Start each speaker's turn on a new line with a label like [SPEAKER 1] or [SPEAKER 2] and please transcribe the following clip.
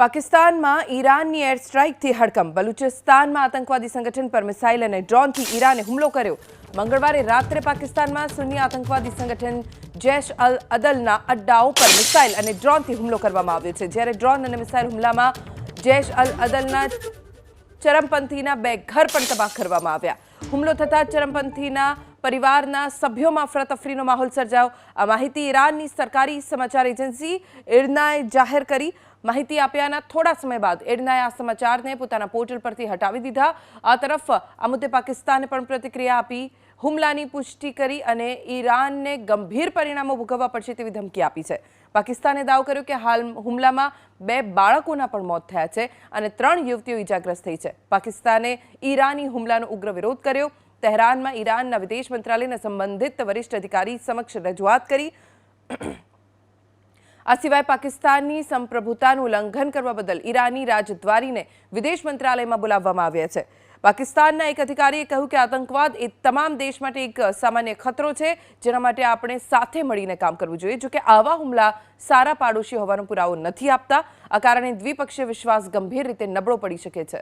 [SPEAKER 1] પાકિસ્તાનમાં ઈરાનની એર સ્ટ્રાઇકથી હડકંપ. બલુચિસ્તાનમાં આતંકવાદી સંગઠન પર મિસાઇલ અને ડ્રોનથી ઈરાને હુમલો કર્યો. મંગળવારે રાત્રે પાકિસ્તાનમાં સુન્ની આતંકવાદી સંગઠન જૈશ અલ અદલના અડ્ડાઓ પર મિસાઇલ અને ડ્રોનથી હુમલો કરવામાં આવ્યો છે. જ્યારે ડ્રોન અને મિસાઇલ હુમલામાં જૈશ અલ અદલના ચરમપંથીના બે ઘર પણ તબાહ કરવામાં આવ્યા. હુમલો થતાં ચરમપંથીના પરિવારના સભ્યોમાં અફરાતફરીનો માહોલ સર્જાયો. આ માહિતી ઈરાનની સરકારી સમાચાર એજન્સી ઇરનાએ જાહેર કરી. માહિતી આપ્યાના થોડા સમય બાદ એડનાએ આ સમાચારને પોતાના પોર્ટલ પરથી હટાવી દીધા. આ તરફ આ મુદ્દે પાકિસ્તાને પણ પ્રતિક્રિયા આપી હુમલાની પુષ્ટિ કરી અને ઈરાનને ગંભીર પરિણામો ભોગવવા પડશે તેવી ધમકી આપી છે. પાકિસ્તાને દાવ કર્યો કે હાલ હુમલામાં બે બાળકોના પણ મોત થયા છે અને ત્રણ યુવતીઓ ઈજાગ્રસ્ત થઈ છે. પાકિસ્તાને ઈરાની હુમલાનો ઉગ્ર વિરોધ કર્યો. તહેરાનમાં ઈરાનના વિદેશ મંત્રાલયના સંબંધિત વરિષ્ઠ અધિકારી સમક્ષ રજૂઆત કરી. આ સિવાય પાકિસ્તાનની સંપ્રભુતાનું ઉલ્લંઘન કરવા બદલ ઈરાની રાજદ્વારીને વિદેશ મંત્રાલયમાં બોલાવવામાં આવ્યા છે. પાકિસ્તાનના એક અધિકારીએ કહ્યું કે આતંકવાદ એ તમામ દેશ માટે એક સામાન્ય ખતરો છે, જેના માટે આપણે સાથે મળીને કામ કરવું જોઈએ. જોકે આવા હુમલા સારા પાડોશી હોવાનો પુરાવો નથી આપતા. આ કારણે દ્વિપક્ષીય વિશ્વાસ ગંભીર રીતે નબળો પડી શકે છે.